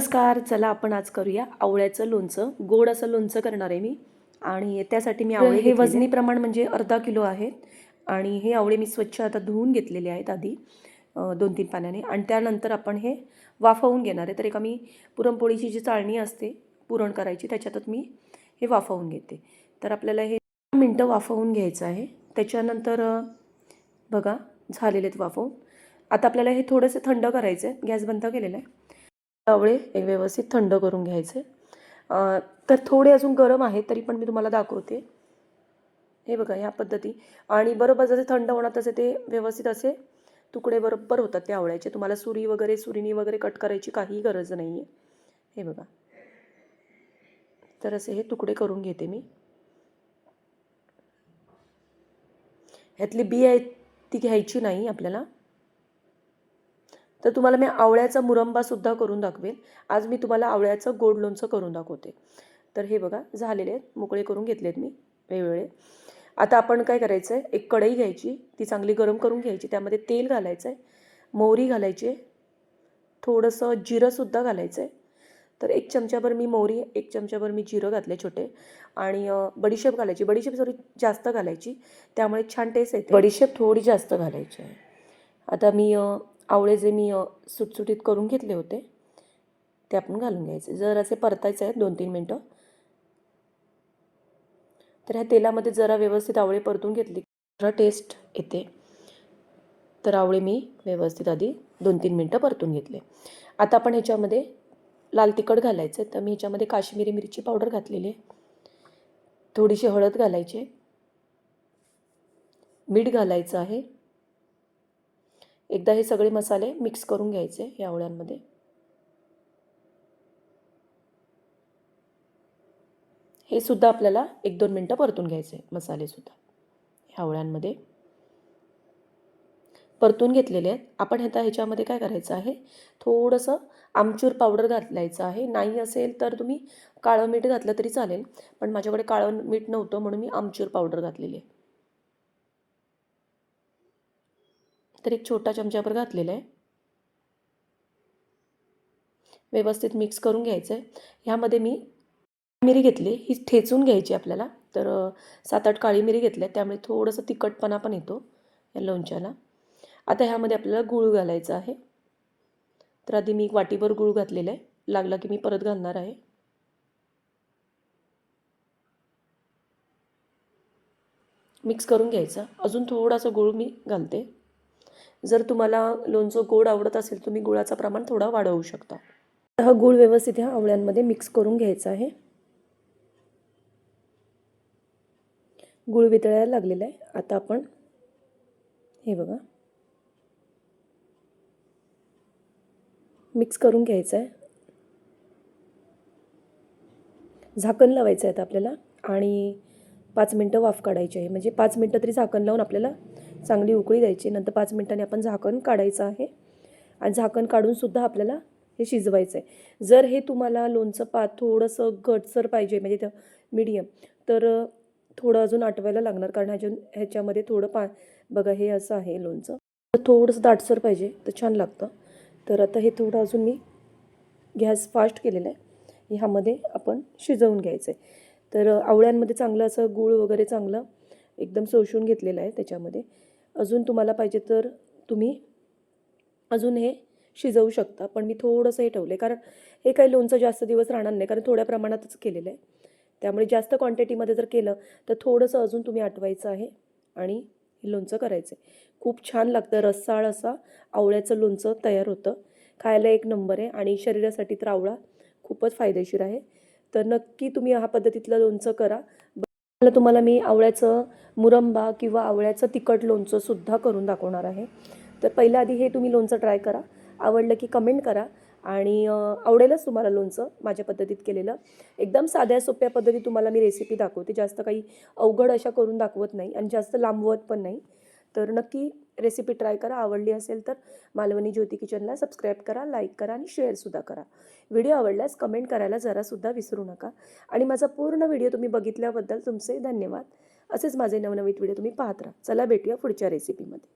नमस्कार चला आपण आज करूया आवळ्याचं लोणचं. गोड असं लोणचं करणार आहे मी. आणि त्यासाठी मी आवळे हे वजनी प्रमाण म्हणजे अर्धा किलो आहेत. आणि हे आवळे मी स्वच्छ आता धुवून घेतलेले आहेत आधी दोन तीन पाण्याने. आणि त्यानंतर आपण हे वाफवून घेणार आहे. तर एका मी पुरणपोळीची जी चाळणी असते पुरण करायची त्याच्यातच मी हे वाफवून घेते. तर आपल्याला हे दहा मिनटं वाफवून घ्यायचं आहे. त्याच्यानंतर बघा झालेले आहेत वाफवून. आता आपल्याला हे थोडंसं थंड करायचं आहे गॅस बंद केलेला आहे. आवळे एक व्यवस्थित थंड करून घ्यायचे. तर थोडे अजून गरम आहेत तरी पण मी तुम्हाला दाखवते. हे बघा ह्या पद्धती. आणि बरोबर जसे थंड होणार तसे ते व्यवस्थित असे तुकडे बरोबर होतात ते आवळ्याचे. तुम्हाला सुरी वगैरे सुरीनी वगैरे कट करायची काही गरज नाही आहे हे बघा. तर असे हे तुकडे करून घेते मी. ह्यातली बी आहे ती घ्यायची नाही आपल्याला. तर तुम्हाला मी आवळ्याचा मुरंबासुद्धा करून दाखवेल आज मी तुम्हाला आवळ्याचं गोड लोणचं करून दाखवते. तर हे बघा झालेले आहेत. मोकळे करून घेतलेत मी वेगवेगळे. आता आपण काय करायचं आहे एक कढई घ्यायची. ती चांगली गरम करून घ्यायची. त्यामध्ये तेल घालायचं आहे मोहरी घालायची आहे. थोडंसं जिरंसुद्धा घालायचं आहे तर एक चमच्याभर मी मोहरी एक चमच्याभर मी जिरं घातले छोटे. आणि बडीशेप घालायची. बडीशेप थोडी जास्त घालायची. त्यामुळे छान टेस्ट येते. बडीशेप थोडी जास्त घालायची आहे. आता मी आवळे जे मी सुटसुटीत करून घेतले होते ते आपण घालून घ्यायचे. जर असे परतायचे आहेत दोन तीन मिनटं तर ह्या तेलामध्ये जरा व्यवस्थित आवळे परतून घेतली जरा टेस्ट येते. तर आवळे मी व्यवस्थित आधी दोन तीन मिनटं परतून घेतले. आता आपण ह्याच्यामध्ये लाल तिखट घालायचं तर मी ह्याच्यामध्ये काश्मीरी मिरची पावडर घातलेली आहे. थोडीशी हळद घालायची मीठ घालायचं आहे. एकदा हे सगळे मसाले मिक्स करून घ्यायचे या आवळ्यांमध्ये हे सुद्धा आपल्याला एक दोन मिनटं परतून घ्यायचे मसालेसुद्धा ह्या आवळ्यांमध्ये परतून घेतलेले आहेत. आपण आता ह्याच्यामध्ये काय करायचं आहे? थोडंसं आमचूर पावडर घातलायचं आहे. नाही असेल तर तुम्ही काळं मीठ घातलं तरी चालेल. पण माझ्याकडे काळं मीठ नव्हतं म्हणून मी आमचूर पावडर घातलेली आहे. तर एक छोटा चमच्याभर घातलेला आहे. व्यवस्थित मिक्स करून घ्यायचं आहे. ह्यामध्ये मी मिरी घेतली. ही ठेचून घ्यायची आपल्याला. तर सात आठ काळी मिरी घेतल्या. त्यामुळे थोडंसं तिखटपणा पण येतो या लोणच्याला. आता ह्यामध्ये आपल्याला गूळ घालायचा आहे. तर आधी मी एक वाटीभर गूळ घातलेला आहे. लागला की मी परत घालणार आहे. मिक्स करून घ्यायचा. अजून थोडासा गूळ मी घालते. जर तुम्हाला लोणचं गोड आवडत असेल तुम्ही गुळाचं प्रमाण थोडा वाढवू शकता. हा गूळ व्यवस्थित ह्या आवळ्यांमध्ये मिक्स करून घ्यायचा आहे. गूळ वितळायला लागलेला आहे. आता आपण हे बघा. मिक्स करून घ्यायचं आहे. झाकण लावायचं आहे आता आपल्याला आणि पाच मिनटं वाफ काढायची आहे. म्हणजे पाच मिनटं तरी झाकण लावून आपल्याला चांगली उकळी द्यायची. नंतर पाच मिनटांनी आपण झाकण काढायचं आहे. आणि झाकण काढूनसुद्धा आपल्याला हे शिजवायचं आहे. जर हे तुम्हाला लोणचं पा थोडंसं घटसर पाहिजे म्हणजे त्या मीडियम तर थोडं अजून आटवायला लागणार. कारण ह्याच्या ह्याच्यामध्ये थोडं पा बघा हे असं आहे लोणचं. तर थोडंसं दाटसर पाहिजे तर छान लागतं. तर आता हे थोडं अजून मी गॅस फास्ट केलेला आहे. ह्यामध्ये आपण शिजवून घ्यायचं आहे तर आवळ्यांमध्ये चांगलं असं गूळ वगैरे चांगलं एकदम शोषून घेतलेलं आहे त्याच्यामध्ये. अजून तुम्हाला पाहिजे तर तुम्ही अजून हे शिजवू शकता. पण मी थोडंसं हे ठेवलं आहे कारण हे काही लोणचं जास्त दिवस राहणार नाही. कारण थोड्या प्रमाणातच केलेलं आहे त्यामुळे जास्त क्वांटिटीमध्ये जर केलं तर थोडंसं अजून तुम्ही आटवायचं आहे आणि हे लोणचं करायचं आहे खूप छान लागतं. रस्साळ असा आवळ्याचं लोणचं तयार होतं. खायला एक नंबर आहे. आणि शरीरासाठी तर आवळा खूपच फायदेशीर आहे. तर नक्की तुम्ही हा पद्धतीतलं लोणचं करा. मला तुम्हाला मी आवळ्याचं मुरंबा किंवा आवळ्याचं तिखट लोणचंसुद्धा करून दाखवणार आहे. तर पहिल्या आधी हे तुम्ही लोणचं ट्राय करा. आवडलं की कमेंट करा. आणि आवडेलच तुम्हाला लोणचं माझ्या पद्धतीत केलेलं. एकदम साध्या सोप्या पद्धतीत तुम्हाला मी रेसिपी दाखवते. जास्त काही अवघड अशा करून दाखवत नाही आणि जास्त लांबवत पण नाही. तर नक्की रेसिपी ट्राय करा. आवडली असेल तर मालवणी ज्योती किचनला सबस्क्राईब करा लाईक करा आणि शेअरसुद्धा करा. व्हिडिओ आवडल्यास कमेंट करायला जरासुद्धा विसरू नका. आणि माझा पूर्ण व्हिडिओ तुम्ही बघितल्याबद्दल तुमचे धन्यवाद. असेच माझे नवनवीन व्हिडिओ तुम्ही पाहत राहा. चला भेटूया पुढच्या रेसिपीमध्ये